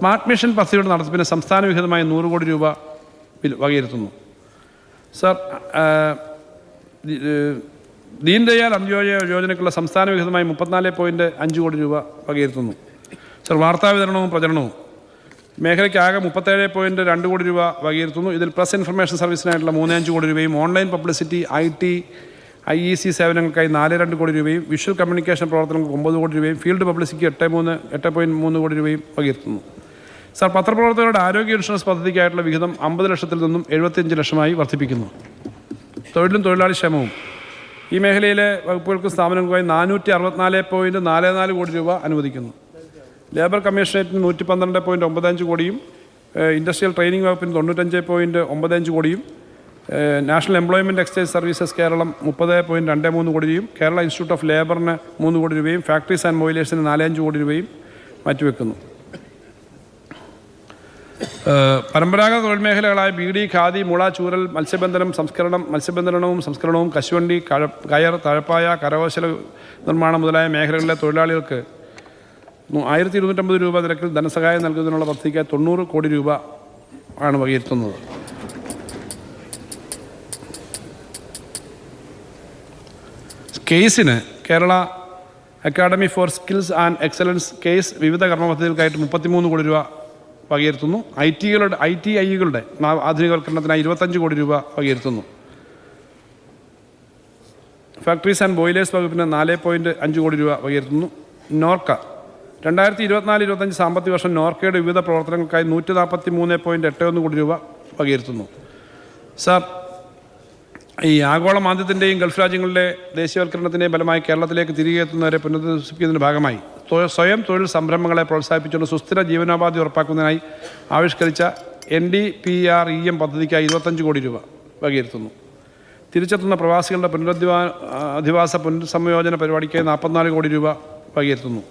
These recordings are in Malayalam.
സ്മാർട്ട് മിഷൻ പദ്ധതിയുടെ നടത്തിപ്പിന് സംസ്ഥാന വിഹിതമായി നൂറ് കോടി രൂപ വകയിരുത്തുന്നു. സർ ദീൻ ദയാൽ അന്ത്യോദയ യോജനയ്ക്കുള്ള സംസ്ഥാന വിഹിതമായി മുപ്പത്തിനാല് പോയിന്റ് അഞ്ച് കോടി രൂപ വകയിരുത്തുന്നു. സർ വാർത്താ വിതരണവും പ്രചരണവും. മേഖലയ്ക്ക് ആകെ മുപ്പത്തേഴ് പോയിന്റ് രണ്ട് കോടി രൂപ വകയിരുത്തുന്നു. ഇതിൽ പ്രസ് ഇൻഫർമേഷൻ സർവീസിനായിട്ടുള്ള മൂന്ന് അഞ്ച് കോടി രൂപയും online publicity I T I E C സേവനങ്ങൾക്കായി നാല് രണ്ട് കോടി രൂപയും വിഷ്വൽ കമ്മ്യൂണിക്കേഷൻ പ്രവർത്തനങ്ങൾക്ക് ഒമ്പത് കോടി രൂപയും ഫീൽഡ് പബ്ലിസിറ്റിക്ക് എട്ട് മൂന്ന് എട്ട് പോയിന്റ് മൂന്ന് കോടി രൂപയും വകയിരുത്തുന്നു. സാർ പത്രപ്രവർത്തകരുടെ ആരോഗ്യ ഇൻഷുറൻസ് പദ്ധതിക്കായിട്ടുള്ള വിഹിതം അമ്പത് ലക്ഷത്തിൽ നിന്നും എഴുപത്തിയഞ്ച് ലക്ഷമായി വർദ്ധിപ്പിക്കുന്നു. തൊഴിലും തൊഴിലാളി ക്ഷേമവും. ഈ മേഖലയിലെ വകുപ്പുകൾക്കും സ്ഥാപനങ്ങൾക്കുമായി നാനൂറ്റി അറുപത്തിനാല് പോയിന്റ് നാല് നാല് കോടി രൂപ അനുവദിക്കുന്നു. ലേബർ കമ്മീഷനേറ്റിന് നൂറ്റി പന്ത്രണ്ട് പോയിന്റ് ഒമ്പതഞ്ച് കോടിയും ഇൻഡസ്ട്രിയൽ ട്രെയിനിങ് വകുപ്പിന് തൊണ്ണൂറ്റഞ്ച് പോയിന്റ് ഒമ്പതഞ്ച് കോടിയും national employment exchange services Keralam മുപ്പത് പോയിന്റ് രണ്ട് മൂന്ന് കോടി രൂപയും കേരള ഇൻസ്റ്റിറ്റ്യൂട്ട് ഓഫ് ലേബറിന് മൂന്ന് കോടി രൂപയും ഫാക്ടറീസ് ആൻഡ് മൊബൈലേഴ്സിന് നാലഞ്ച് കോടി രൂപയും മാറ്റിവെക്കുന്നു. പരമ്പരാഗത തൊഴിൽ മേഖലകളായ ബീഡി ഖാദി മുള ചൂരൽ മത്സ്യബന്ധനം സംസ്കരണം മത്സ്യബന്ധനവും സംസ്കരണവും കശുവണ്ടി കഴ കയർ തഴപ്പായ കരകൗശല നിർമ്മാണം മുതലായ മേഖലകളിലെ തൊഴിലാളികൾക്ക് ആയിരത്തി ഇരുന്നൂറ്റമ്പത് രൂപ നിരക്കിൽ ധനസഹായം നൽകുന്നതിനുള്ള പദ്ധതിക്ക് തൊണ്ണൂറ് കോടി രൂപ ആണ് വകയിരുത്തുന്നത്. കേസിന് Kerala academy for skills and excellence KASE വിവിധ കർമ്മ പദ്ധതികൾക്കായിട്ട് മുപ്പത്തിമൂന്ന് കോടി രൂപ വകയിരുത്തുന്നു ഐ ടികളുടെ ഐ ടി ഐകളുടെ ആധുനികവൽക്കരണത്തിനായി ഇരുപത്തഞ്ച് കോടി രൂപ വകയിരുത്തുന്നു ഫാക്ടറീസ് ആൻഡ് ബോയിലേഴ്സ് വകുപ്പിന് നാല് പോയിന്റ് അഞ്ച് കോടി രൂപ വകയിരുത്തുന്നു നോർക്ക. രണ്ടായിരത്തി ഇരുപത്തിനാല് ഇരുപത്തഞ്ച് സാമ്പത്തിക വർഷം നോർക്കയുടെ വിവിധ പ്രവർത്തനങ്ങൾക്കായി നൂറ്റി നാൽപ്പത്തി മൂന്ന് പോയിന്റ് എട്ട് ഒന്ന് കോടി രൂപ വകയിരുത്തുന്നു സാർ ഈ ആഗോള മാന്ദ്യത്തിന്റെയും ഗൾഫ് രാജ്യങ്ങളിലെ ദേശീയവൽക്കരണത്തിന്റെയും ഫലമായി കേരളത്തിലേക്ക് തിരികെ എത്തുന്നവരെ പുനരധിവസിപ്പിക്കുന്നതിന്റെ ഭാഗമായി സ്വയം തൊഴിൽ സംരംഭങ്ങളെ പ്രോത്സാഹിപ്പിച്ചുകൊണ്ട് സുസ്ഥിര ജീവനോപാധി ഉറപ്പാക്കുന്നതിനായി ആവിഷ്കരിച്ച N D P R E M പദ്ധതിക്കായി ഇരുപത്തഞ്ച് കോടി രൂപ വകയിരുത്തുന്നു. തിരിച്ചെത്തുന്ന പ്രവാസികളുടെ പുനരധിവാ അധിവാസ പുനർസംയോജന പരിപാടിക്ക് നാൽപ്പത്തിനാല് കോടി രൂപ വകയിരുത്തുന്നു.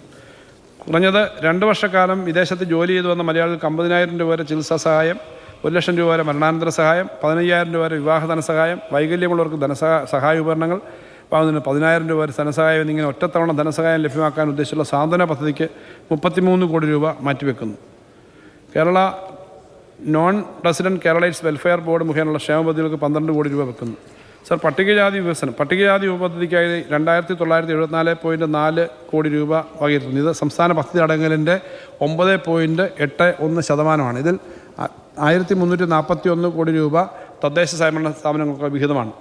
കുറഞ്ഞത് രണ്ട് വർഷക്കാലം വിദേശത്ത് ജോലി ചെയ്തു വന്ന മലയാളികൾക്ക് അമ്പതിനായിരം രൂപ വരെ ചികിത്സാ സഹായം ഒരു ലക്ഷം രൂപ വരെ മരണാനന്തര സഹായം പതിനയ്യായിരം രൂപ വരെ വിവാഹ ധനസഹായം വൈകല്യമുള്ളവർക്ക് ധനസഹായ സഹായ ഉപകരണങ്ങൾ വാങ്ങുന്നതിന് പതിനായിരം രൂപ വരെ ധനസഹായം എന്നിങ്ങനെ ഒറ്റത്തവണ ധനസഹായം ലഭ്യമാക്കാൻ ഉദ്ദേശിച്ചുള്ള സാന്ത്വന പദ്ധതിക്ക് മുപ്പത്തിമൂന്ന് കോടി രൂപ മാറ്റിവെക്കുന്നു. Kerala non resident Keralites welfare board മുഖേനയുള്ള ക്ഷേമ പദ്ധതികൾക്ക് പന്ത്രണ്ട് കോടി രൂപ വെക്കുന്നു. സർ പട്ടികജാതി വികസനം പട്ടികജാതി ഉപപദ്ധതിക്കായി രണ്ടായിരത്തി തൊള്ളായിരത്തി എഴുപത്തിനാല് പോയിന്റ് നാല് കോടി രൂപ വകയിരുത്തുന്നു. ഇത് സംസ്ഥാന പദ്ധതി അടങ്ങലിന്റെ ഒമ്പത് പോയിന്റ് എട്ട് ഒന്ന് ശതമാനമാണ്. ഇതിൽ ആയിരത്തി മുന്നൂറ്റി നാൽപ്പത്തി ഒന്ന് കോടി രൂപ തദ്ദേശ സ്വയംഭരണ സ്ഥാപനങ്ങൾക്ക് വിഹിതമാണ്.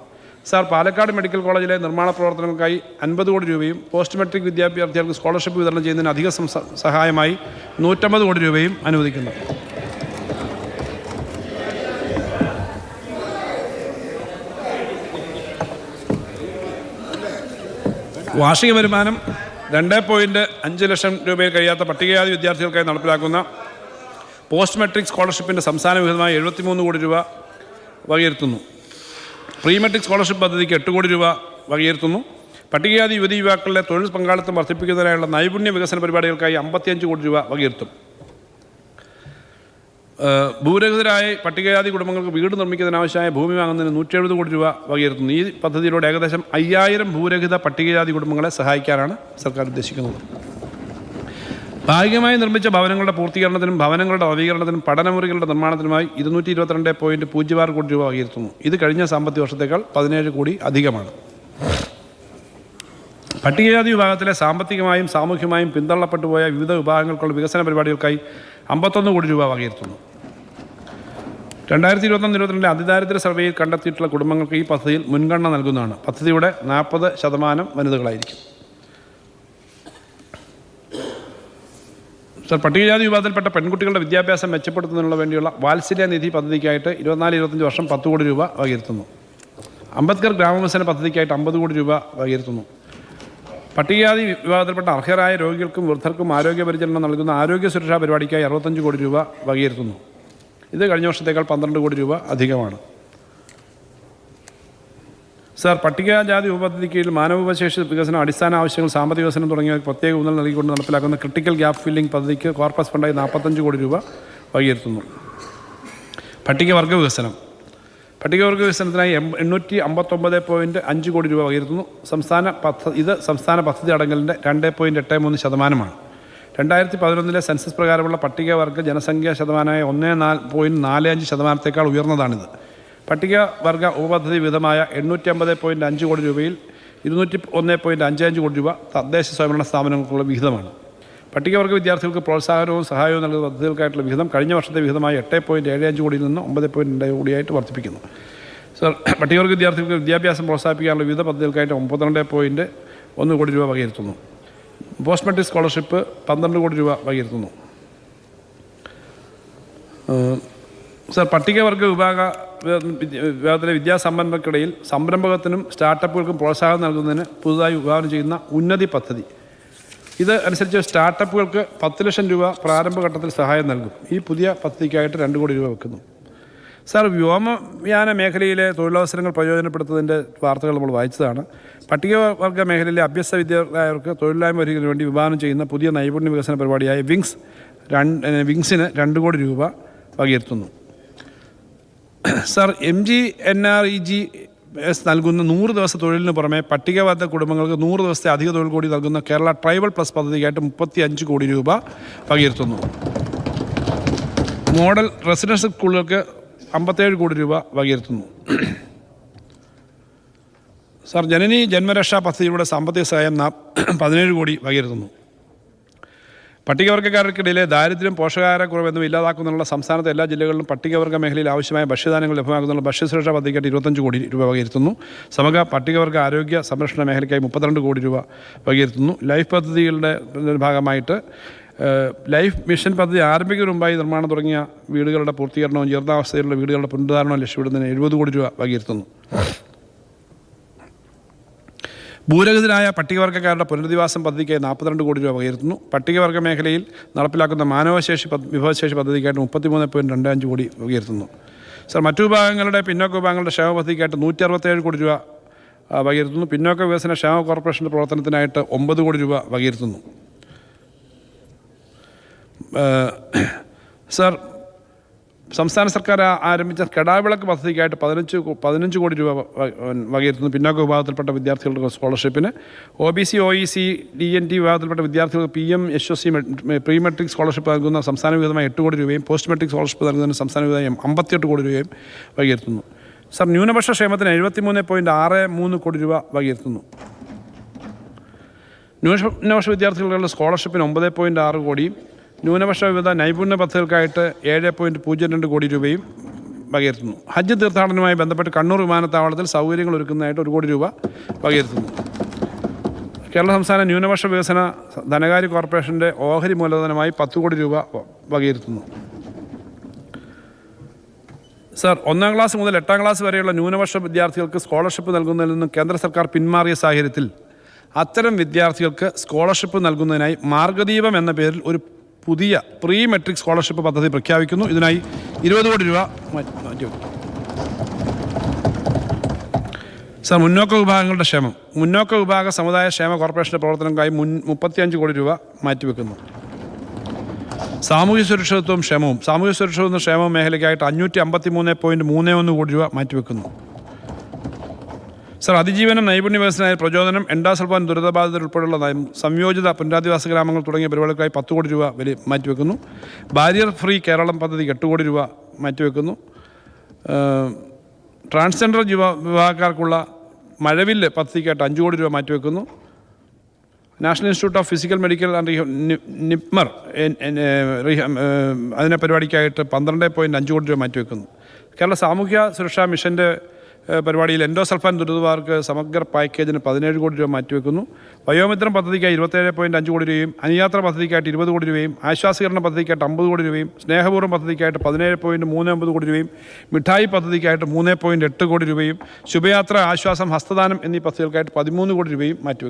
സാർ പാലക്കാട് മെഡിക്കൽ കോളേജിലെ നിർമ്മാണ പ്രവർത്തനങ്ങൾക്കായി അൻപത് കോടി രൂപയും പോസ്റ്റ് മെട്രിക് വിദ്യാഭ്യാർത്ഥികൾക്ക് സ്കോളർഷിപ്പ് വിതരണം ചെയ്യുന്നതിന് അധിക സഹായമായി നൂറ്റമ്പത് കോടി രൂപയും അനുവദിക്കുന്നു. വാർഷിക വരുമാനം രണ്ട് പോയിന്റ് അഞ്ച് ലക്ഷം രൂപയിൽ കഴിയാത്ത പട്ടികജാതി വിദ്യാർത്ഥികൾക്കായി നടപ്പിലാക്കുന്ന പോസ്റ്റ് മെട്രിക് സ്കോളർഷിപ്പിന്റെ സംസ്ഥാന വിഹിതമായി എഴുപത്തിമൂന്ന് കോടി രൂപ വകയിരുത്തുന്നു. പ്രീ മെട്രിക് സ്കോളർഷിപ്പ് പദ്ധതിക്ക് എട്ട് കോടി രൂപ വകയിരുത്തുന്നു. പട്ടികജാതി യുവതി യുവാക്കളുടെ തൊഴിൽ പങ്കാളിത്തം വർദ്ധിപ്പിക്കുന്നതിനായുള്ള നൈപുണ്യ വികസന പരിപാടികൾക്കായി അമ്പത്തിയഞ്ച് കോടി രൂപ വകയിരുത്തും. ഭൂരഹിതരായ പട്ടികജാതി കുടുംബങ്ങൾക്ക് വീട് നിർമ്മിക്കുന്നതിനാവശ്യമായ ഭൂമി വാങ്ങുന്നതിന് നൂറ്റി എഴുപത് കോടി രൂപ വകയിരുത്തുന്നു. ഈ പദ്ധതിയിലൂടെ ഏകദേശം അയ്യായിരം ഭൂരഹിത പട്ടികജാതി കുടുംബങ്ങളെ സഹായിക്കാനാണ് സർക്കാർ ഉദ്ദേശിക്കുന്നത്. ഭാഗികമായി നിർമ്മിച്ച ഭവനങ്ങളുടെ പൂർത്തീകരണത്തിനും ഭവനങ്ങളുടെ നവീകരണത്തിനും പഠനമുറികളുടെ നിർമ്മാണത്തിനുമായി ഇരുന്നൂറ്റി ഇരുപത്തിരണ്ട് പോയിന്റ് പൂജ്യം ആറ് കോടി രൂപ വകയിരുത്തുന്നു. ഇത് കഴിഞ്ഞ സാമ്പത്തിക വർഷത്തേക്കാൾ പതിനേഴ് കോടി അധികമാണ്. പട്ടികജാതി വിഭാഗത്തിലെ സാമ്പത്തികമായും സാമൂഹ്യമായും പിന്തള്ളപ്പെട്ടു പോയ വിവിധ വിഭാഗങ്ങൾക്കുള്ള വികസന പരിപാടികൾക്കായി അമ്പത്തൊന്ന് കോടി രൂപ വകയിരുത്തുന്നു. രണ്ടായിരത്തി ഇരുപത്തൊന്ന് ഇരുപത്തിരണ്ടിലെ അതിദാരിദ്ര്യ സർവേയിൽ കണ്ടെത്തിയിട്ടുള്ള കുടുംബങ്ങൾക്ക് ഈ പദ്ധതിയിൽ മുൻഗണന നൽകുന്നതാണ്. പദ്ധതിയുടെ നാൽപ്പത് ശതമാനം വനിതകളായിരിക്കും. സർ പട്ടികജാതി വിഭാഗത്തിൽപ്പെട്ട പെൺകുട്ടികളുടെ വിദ്യാഭ്യാസം മെച്ചപ്പെടുത്തുന്നതിനുള്ള വേണ്ടിയുള്ള വാത്സല്യ നിധി പദ്ധതിക്കായിട്ട് ഇരുപത്തിനാല് ഇരുപത്തഞ്ച് വർഷം പത്ത് കോടി രൂപ വകയിരുത്തുന്നു. അംബേദ്കർ ഗ്രാമവികസന പദ്ധതിക്കായിട്ട് അമ്പത് കോടി രൂപ വകയിരുത്തുന്നു. പട്ടികജാതി വിഭാഗത്തിൽപ്പെട്ട അർഹരായ രോഗികൾക്കും വൃദ്ധർക്കും ആരോഗ്യ പരിചരണം നൽകുന്ന ആരോഗ്യ സുരക്ഷാ പരിപാടിക്കായി അറുപത്തഞ്ച് കോടി രൂപ വകയിരുത്തുന്നു. ഇത് കഴിഞ്ഞ വർഷത്തേക്കാൾ പന്ത്രണ്ട് കോടി രൂപ അധികമാണ്. സാർ പട്ടികജാതി ഉപപദ്ധതി കീഴിൽ മാനവവിഭവശേഷി വികസനം അടിസ്ഥാന ആവശ്യങ്ങൾ സാമ്പത്തിക വികസനം തുടങ്ങിയ പ്രത്യേക ഊന്നൽ നൽകിക്കൊണ്ട് നടപ്പിലാക്കുന്ന ക്രിട്ടിക്കൽ ഗ്യാപ്പ് ഫില്ലിംഗ് പദ്ധതിക്ക് കോർപ്പസ് ഫണ്ടായി നാൽപ്പത്തഞ്ച് കോടി രൂപ വകയിരുത്തുന്നു പട്ടികവർഗ വികസനം. പട്ടികവർഗ വികസനത്തിനായി എണ്ണൂറ്റി അമ്പത്തൊമ്പത് പോയിന്റ് അഞ്ച് കോടി രൂപ വകയിരുത്തുന്നു സംസ്ഥാന പദ്ധതി ഇത് സംസ്ഥാന പദ്ധതി അടങ്ങലിന്റെ രണ്ട് പോയിന്റ് എട്ട് മൂന്ന് ശതമാനമാണ്. രണ്ടായിരത്തി പതിനൊന്നിലെ സെൻസസ് പ്രകാരമുള്ള പട്ടികവർഗ ജനസംഖ്യാ ശതമാനമായ ഒന്ന് നാല് പോയിന്റ് നാല് അഞ്ച് ശതമാനത്തേക്കാൾ ഉയർന്നതാണിത്. പട്ടികവർഗ ഉപപദ്ധതി വിധമായ എണ്ണൂറ്റി അമ്പത് പോയിന്റ് അഞ്ച് കോടി രൂപയിൽ ഇരുന്നൂറ്റി ഒന്ന് പോയിന്റ് അഞ്ച് അഞ്ച് കോടി രൂപ തദ്ദേശ സ്വയംഭരണ സ്ഥാപനങ്ങൾക്കുള്ള വിഹിതമാണ്. പട്ടികവർഗ വിദ്യാർത്ഥികൾക്ക് പ്രോത്സാഹനവും സഹായവും നൽകുന്ന പദ്ധതികൾക്കായിട്ടുള്ള വിഹിതം കഴിഞ്ഞ വർഷത്തെ വിഹിതമായ എട്ട് പോയിന്റ് ഏഴ് അഞ്ച് കോടിയിൽ നിന്ന് ഒമ്പത് പോയിന്റ് രണ്ട് കോടിയായിട്ട് വർദ്ധിപ്പിക്കുന്നു. സർ പട്ടികവർഗ വിദ്യാർത്ഥികൾക്ക് വിദ്യാഭ്യാസം പ്രോത്സാഹിപ്പിക്കാനുള്ള വിവിധ പദ്ധതികൾക്കായിട്ട് ഒമ്പത്തിരണ്ട് പോയിന്റ് ഒന്ന് കോടി രൂപ വകയിരുത്തുന്നു. പോസ്റ്റ് മെട്രിക് സ്കോളർഷിപ്പ് പന്ത്രണ്ട് കോടി രൂപ വകയിരുത്തുന്നു. സർ പട്ടികവർഗ വിഭാഗ വിഭാഗത്തിലെ വിദ്യാസമ്പന്നർക്കിടയിൽ സംരംഭകത്തിനും സ്റ്റാർട്ടപ്പുകൾക്കും പ്രോത്സാഹനം നൽകുന്നതിന് പുതുതായി വിഭാവനം ചെയ്യുന്ന ഉന്നതി പദ്ധതി. ഇത് അനുസരിച്ച് സ്റ്റാർട്ടപ്പുകൾക്ക് പത്ത് ലക്ഷം രൂപ പ്രാരംഭഘട്ടത്തിൽ സഹായം നൽകും. ഈ പുതിയ പദ്ധതിക്കായിട്ട് രണ്ട് കോടി രൂപ വെക്കുന്നു. സർ വ്യോമയാന മേഖലയിലെ തൊഴിലവസരങ്ങൾ പ്രയോജനപ്പെടുത്തുന്നതിന്റെ വാർത്തകൾ നമ്മൾ വായിച്ചതാണ്. പട്ടികവർഗ മേഖലയിലെ അഭ്യസ്ത വിദ്യാർത്ഥികൾക്ക് തൊഴിലില്ലായ്മ ഒരുക്കുന്നതിന് വേണ്ടി വിഭാവനം ചെയ്യുന്ന പുതിയ നൈപുണ്യ വികസന പരിപാടിയായ വിങ്സ് രണ്ട് വിങ്സിന് രണ്ട് കോടി രൂപ വകയിരുത്തുന്നു. Sir M G N R E G S നൽകുന്ന നൂറ് ദിവസ തൊഴിലിന് പുറമെ പട്ടികവർഗ കുടുംബങ്ങൾക്ക് നൂറ് ദിവസത്തെ അധിക തൊഴിൽ കൂടി നൽകുന്ന കേരള ട്രൈബൽ പ്ലസ് പദ്ധതിക്കായിട്ട് മുപ്പത്തി അഞ്ച് കോടി രൂപ വകയിരുത്തുന്നു മോഡൽ റെസിഡൻഷ്യൽ സ്കൂളുകൾക്ക് അമ്പത്തേഴ് കോടി രൂപ വകയിരുത്തുന്നു സാർ ജനനി ജന്മരക്ഷാ പദ്ധതിയുടെ സാമ്പത്തിക സഹായം പതിനേഴ് കോടി വകയിരുത്തുന്നു പട്ടികവർഗക്കാർക്കിടയിലെ ദാരിദ്ര്യം പോഷകാഹാരക്കുറവ് എന്നിവ ഇല്ലാതാക്കുന്നതിനുള്ള സംസ്ഥാനത്തെ എല്ലാ ജില്ലകളിലും പട്ടികവർഗ മേഖലയിൽ ആവശ്യമായ ഭക്ഷ്യധാന്യങ്ങൾ ലഭ്യമാക്കുന്നതിനുള്ള ഭക്ഷ്യസുരക്ഷാ പദ്ധതിക്കായിട്ട് ഇരുപത്തഞ്ച് കോടി രൂപ വകയിരുത്തുന്നു. സമഗ്ര പട്ടികവർഗ ആരോഗ്യ സംരക്ഷണ മേഖലയ്ക്കായി മുപ്പത്തിരണ്ട് കോടി രൂപ വകയിരുത്തുന്നു. ലൈഫ് പദ്ധതികളുടെ ഭാഗമായിട്ട് ലൈഫ് മിഷൻ പദ്ധതി ആരംഭിക്കുന്നതിന് മുമ്പായി നിർമ്മാണം തുടങ്ങിയ വീടുകളുടെ പൂർത്തീകരണവും ജീർണാവസ്ഥയിലുള്ള വീടുകളുടെ പുനരുദ്ധാരണവും ലക്ഷ്യമിടുന്നതിന് എഴുപത് കോടി രൂപ വകയിരുത്തുന്നു. ഭൂരഹിതരായ പട്ടികവർഗക്കാരുടെ പുനരധിവാസം പദ്ധതിക്ക് നാൽപ്പത്തിരണ്ട് കോടി രൂപ വകയിരുത്തുന്നു പട്ടികവർഗ മേഖലയിൽ നടപ്പിലാക്കുന്ന മാനവശേഷി വിഭവശേഷി പദ്ധതിക്കായിട്ട് മുപ്പത്തിമൂന്ന് പോയിന്റ് രണ്ട് അഞ്ച് കോടി വകയിരുത്തുന്നു സർ മറ്റു വിഭാഗങ്ങളുടെ പിന്നോക്ക വിഭാഗങ്ങളുടെ ക്ഷേമ പദ്ധതിക്കായിട്ട് നൂറ്റി അറുപത്തേഴ് കോടി രൂപ വകയിരുത്തുന്നു. പിന്നോക്ക വികസന ക്ഷേമ കോർപ്പറേഷന്റെ പ്രവർത്തനത്തിനായിട്ട് ഒമ്പത് കോടി രൂപ വകയിരുത്തുന്നു. സർ സംസ്ഥാന സർക്കാർ ആരംഭിച്ച കടാവിളക്ക് പദ്ധതിക്കായിട്ട് പതിനഞ്ച് പതിനഞ്ച് കോടി രൂപ വകയിരുത്തുന്നു. പിന്നോക്ക വിഭാഗത്തിൽപ്പെട്ട വിദ്യാർത്ഥികളുടെ സ്കോളർഷിപ്പിന്. O B C O E C D N T വിഭാഗത്തിൽപ്പെട്ട വിദ്യാർത്ഥികൾക്ക് P M S S C pre matric scholarship നൽകുന്ന സംസ്ഥാന വിഹിതമായി എട്ട് കോടി രൂപയും പോസ്റ്റ് മെട്രിക് സ്കോളർഷിപ്പ് നൽകുന്ന സംസ്ഥാന വിഹിതമായി അമ്പത്തിയെട്ട് കോടി രൂപയും വകയിരുത്തുന്നു. സർ ന്യൂനപക്ഷ ക്ഷേമത്തിന് എഴുപത്തിമൂന്ന് പോയിന്റ് ആറ് മൂന്ന് കോടി രൂപ വകയിരുത്തുന്നു. ന്യൂനപക്ഷ വിദ്യാർത്ഥികളുടെ സ്കോളർഷിപ്പിന് ഒമ്പത് പോയിന്റ് ആറ് കോടിയും ന്യൂനപക്ഷ വിവിധ നൈപുണ്യ പദ്ധതികൾക്കായിട്ട് ഏഴ് പോയിന്റ് പൂജ്യം രണ്ട് കോടി രൂപയും വകയിരുത്തുന്നു. ഹജ്ജ് തീർത്ഥാടനവുമായി ബന്ധപ്പെട്ട് കണ്ണൂർ വിമാനത്താവളത്തിൽ സൗകര്യങ്ങൾ ഒരുക്കുന്നതായിട്ട് ഒരു കോടി രൂപ വകയിരുത്തുന്നു. കേരള സംസ്ഥാന ന്യൂനപക്ഷ വികസന ധനകാര്യ കോർപ്പറേഷന്റെ ഓഹരി മൂലധനമായി പത്ത് കോടി രൂപ വകയിരുത്തുന്നു. സർ ഒന്നാം ക്ലാസ് മുതൽ എട്ടാം ക്ലാസ് വരെയുള്ള ന്യൂനപക്ഷ വിദ്യാർത്ഥികൾക്ക് സ്കോളർഷിപ്പ് നൽകുന്നതിൽ നിന്നും കേന്ദ്ര സർക്കാർ പിന്മാറിയ സാഹചര്യത്തിൽ അത്തരം വിദ്യാർത്ഥികൾക്ക് സ്കോളർഷിപ്പ് നൽകുന്നതിനായി മാർഗദീപം എന്ന പേരിൽ ഒരു പുതിയ പ്രീ മെട്രിക് സ്കോളർഷിപ്പ് പദ്ധതി പ്രഖ്യാപിക്കുന്നു. ഇതിനായി ഇരുപത് കോടി രൂപ മാറ്റി മാറ്റിവെക്കും സർ മുന്നോക്ക വിഭാഗങ്ങളുടെ ക്ഷേമം. മുന്നോക്ക വിഭാഗ സമുദായ ക്ഷേമ കോർപ്പറേഷന്റെ പ്രവർത്തനങ്ങൾക്കായി മുൻ മുപ്പത്തിയഞ്ച് കോടി രൂപ മാറ്റിവെക്കുന്നു സാമൂഹ്യ സുരക്ഷിതത്വവും ക്ഷേമവും. സാമൂഹ്യ സുരക്ഷിതത്വം ക്ഷേമ മേഖലയ്ക്കായിട്ട് അഞ്ഞൂറ്റി അമ്പത്തി മൂന്ന് പോയിന്റ് മൂന്ന് ഒന്ന് കോടി രൂപ മാറ്റിവെക്കുന്നു സർ അതിജീവനം നൈപുണ്യ വികസനമായ പ്രചോദനം എൻഡാസൽഫാൻ ദുരിതബാധിതർ ഉൾപ്പെടെയുള്ള നയം- സംയോജിത പുനരധിവാസ ഗ്രാമങ്ങൾ തുടങ്ങിയ പരിപാടികൾക്കായി പത്ത് കോടി രൂപ വില മാറ്റിവെക്കുന്നു. ബാരിയർ ഫ്രീ കേരളം പദ്ധതി എട്ട് കോടി രൂപ മാറ്റിവെക്കുന്നു. ട്രാൻസ്ജെൻഡർ യുവ വിഭാഗക്കാർക്കുള്ള മഴവില്ല് പദ്ധതിക്കായിട്ട് അഞ്ച് കോടി രൂപ മാറ്റിവെക്കുന്നു. National institute of physical medical and NIPMR അതിനെ പരിപാടിക്കായിട്ട് പന്ത്രണ്ട് പോയിന്റ് അഞ്ച് കോടി രൂപ മാറ്റിവെക്കുന്നു. കേരള സാമൂഹ്യ സുരക്ഷാ മിഷന്റെ പരിപാടിയിൽ എൻഡോസൾഫാൻ ദുരിതമാർക്ക് സമഗ്ര പാക്കേജിന് പതിനേഴ് കോടി രൂപ മാറ്റിവെക്കുന്നു. വയോമിത്രം പദ്ധതിക്കായി ഇരുപത്തേഴ് പോയിന്റ് അഞ്ച് കോടി രൂപയും അനുയാത്ര പദ്ധതിക്കായിട്ട് ഇരുപത് കോടി രൂപയും ആശ്വാസീകരണ പദ്ധതിക്കായിട്ട് അമ്പത് കോടി രൂപയും സ്നേഹപൂർവം പദ്ധതിക്കായിട്ട് പതിനേഴ് പോയിന്റ് മൂന്ന് ഒമ്പത് കോടി രൂപയും മിഠായി പദ്ധതിക്കായിട്ട് മൂന്ന് പോയിന്റ് എട്ട് കോടി രൂപയും ശുഭയാത്ര ആശ്വാസം ഹസ്തദാനം എന്നീ പദ്ധതികൾക്കായിട്ട് പതിമൂന്ന് കോടി രൂപയും മാറ്റിവെക്കുന്നു.